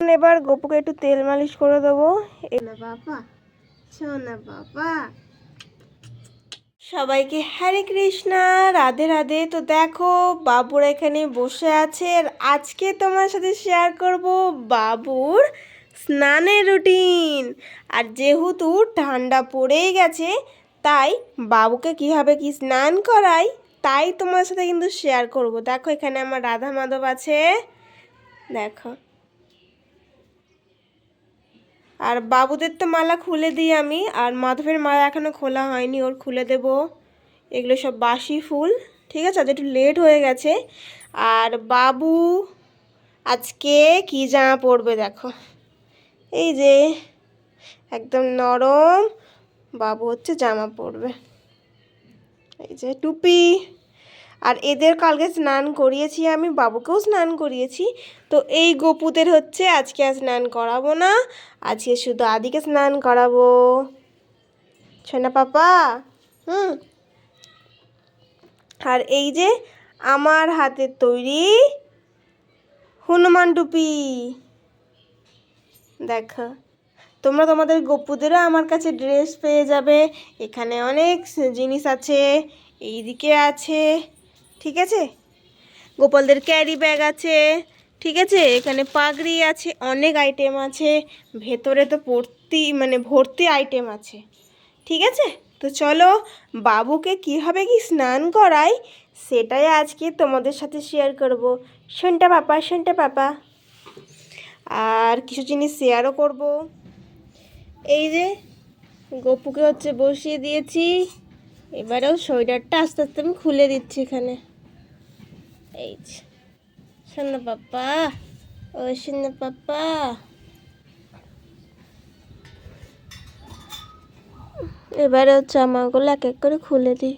এবার গপুকে একটু তেল মালিশ করে দেবো। বাবা বাবা। সবাইকে হরে কৃষ্ণা রাধে রাধে। তো দেখো বাবুর এখানে বসে আছে। আর আজকে তোমার সাথে শেয়ার করব বাবুর স্নানের রুটিন আর যেহেতু ঠান্ডা পড়েই গেছে তাই বাবুকে কীভাবে কি স্নান করাই তাই তোমার সাথে কিন্তু শেয়ার করব। দেখো এখানে আমার রাধা মাধব আছে। দেখো। আর বাবুদের তো মালা খুলে দিই আমি, আর মাধবের মালা এখনও খোলা হয়নি, ওর খুলে দেব। এগুলো সব বাসি ফুল, ঠিক আছে? আজ একটু লেট হয়ে গেছে। আর বাবু, আজকে কি জামা পরবে দেখো? এই যে, একদম নরম, বাবু হচ্ছে জামা পরবে। এই যে টুপি। আর এদের কালকে স্নান করিয়েছি, আমি বাবুকেও স্নান করিয়েছি। তো এই গোপুদের হচ্ছে আজকে আর স্নান করাবো না, আজকে শুধু আদিকে স্নান করাবো। সোনা পাপা, হুম। আর এই যে আমার হাতের তৈরি হনুমান টুপি। দেখো, তোমরা তোমাদের গপুদেরও আমার কাছে ড্রেস পেয়ে যাবে, এখানে অনেক জিনিস আছে, এইদিকে আছে। ঠিক আছে? গোপালদের ক্যারি ব্যাগ আছে, ঠিক আছে? এখানে পাগড়ি আছে, অনেক আইটেম আছে। ভেতরে তো ভর্তি মানে ভর্তি আইটেম আছে। ঠিক আছে? তো চলো, বাবুকে কীভাবে কি স্নান করাই, সেটাই আজকে তোমাদের সাথে শেয়ার করব। শোনটা পাপা শোনটা পাপা। আর কিছু জিনিস শেয়ারও করব। এই যে, গপুকে হচ্ছে বসিয়ে দিয়েছি। এবারেও সোয়েটারটা আস্তে আস্তে আমি খুলে দিচ্ছি এখানে। এই যে শোনো পাপা ও শোনো পাপা এবারে জামাগুলো এক এক করে খুলে দিই।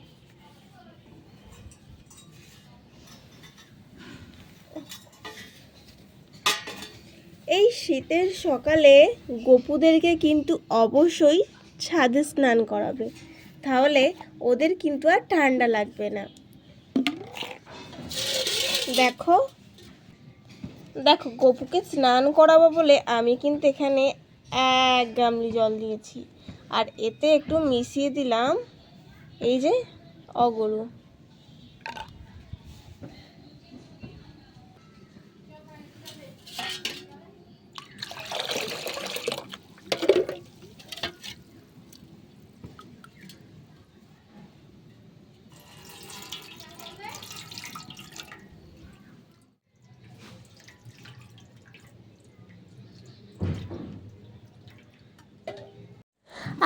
এই শীতের সকালে গপুদেরকে কিন্তু অবশ্যই ছাদে স্নান করাবে। তাহলে ওদের কিন্তু আর ঠান্ডা লাগবে না। দেখো। দেখো, গপুকে স্নান করাবো বলে আমি কিন্তু এখানে এক গামলি জল দিয়েছি। আর এতে একটু মিশিয়ে দিলাম। এই যে, অগরু।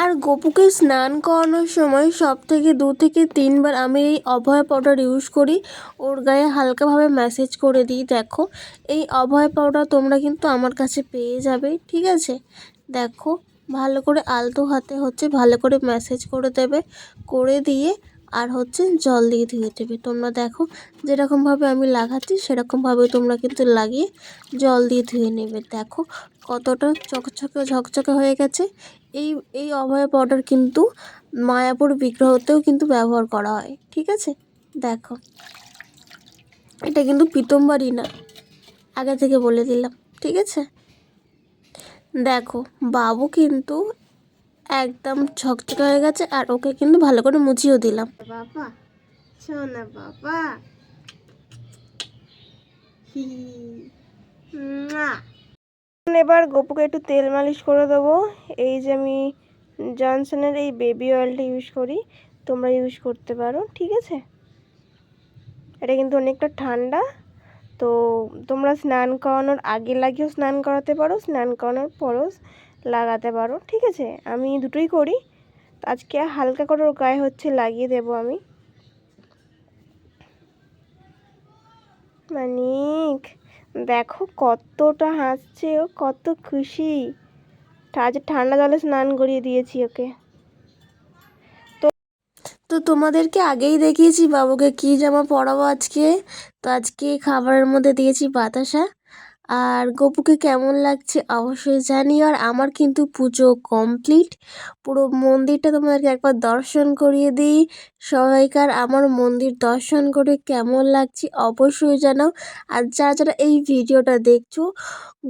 আর গোপুকে স্নান করানোর সময় সব থেকে দু থেকে তিনবার আমি এই অভয় পাউডার ইউজ করি। ওর গায়ে হালকাভাবে ম্যাসেজ করে দিই, দেখো। এই অভয় পাউডার তোমরা কিন্তু আমার কাছে পেয়ে যাবে, ঠিক আছে? দেখো, ভালো করে আলতো হাতে হচ্ছে, ভালো করে ম্যাসেজ করে দেবে। করে দিয়ে আর হচ্ছে জল দিয়ে ধুয়ে দেবে। তোমরা দেখো যেরকমভাবে আমি লাগাচ্ছি সেরকমভাবে তোমরা কিন্তু লাগিয়ে জল দিয়ে ধুয়ে নেবে। দেখো কতটা চকচকে ঝকঝকে হয়ে গেছে। এই এই অভয় পাউডার কিন্তু মায়াপুর বিগ্রহতেও কিন্তু ব্যবহার করা হয়, ঠিক আছে? দেখো। এটা কিন্তু পিতম্বারই না, আগে থেকে বলে দিলাম, ঠিক আছে? দেখো, বাবু কিন্তু একদম ঝকঝকে হয়ে গেছে আর ওকে কিন্তু ভালো করে মুছিয়েও দিলাম। বাবা বাবা। এবার গপুকে একটু তেল মালিশ করে দেবো। এই যে আমি জনসনের এই বেবি অয়েলটা ইউজ করি, তোমরা ইউজ করতে পারো, ঠিক আছে? এটা কিন্তু অনেকটা ঠান্ডা। তো তোমরা স্নান করানোর আগে লাগিয়েও স্নান করাতে পারো, স্নান করানোর পরও লাগাতে পারো, ঠিক আছে? আমি দুটোই করি। আজকে হালকা করে ওর গায়ে হচ্ছে, লাগিয়ে দেবো আমি। মানিক, দেখো কতটা হাসছে ও, কত খুশি। আজ ঠান্ডা জলে স্নান করিয়ে দিয়েছি ওকে। তো তোমাদেরকে আগেই দেখিয়েছি বাবুকে, কি জামা পরাবো আজকে? তো আজকে খাবারের মধ্যে দিয়েছি বাতাসা। আর গপুকে কেমন লাগছে অবশ্যই জানিও। আর আমার কিন্তু পুজো কমপ্লিট পুরো মন্দিরটা তোমাদেরকে একবার দর্শন করিয়ে দিই। সবাইকার আমার মন্দির দর্শন করে কেমন লাগছে অবশ্যই জানাও। আর যারা যারা এই ভিডিওটা দেখছ,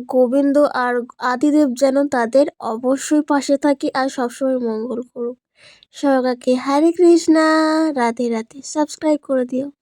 গোবিন্দ আর আদিদেব যেন তাদের অবশ্যই পাশে থাকি আর সবসময় মঙ্গল করুক। সবাইকে হরে কৃষ্ণা। রাধে রাধে। সাবস্ক্রাইব করে দিও।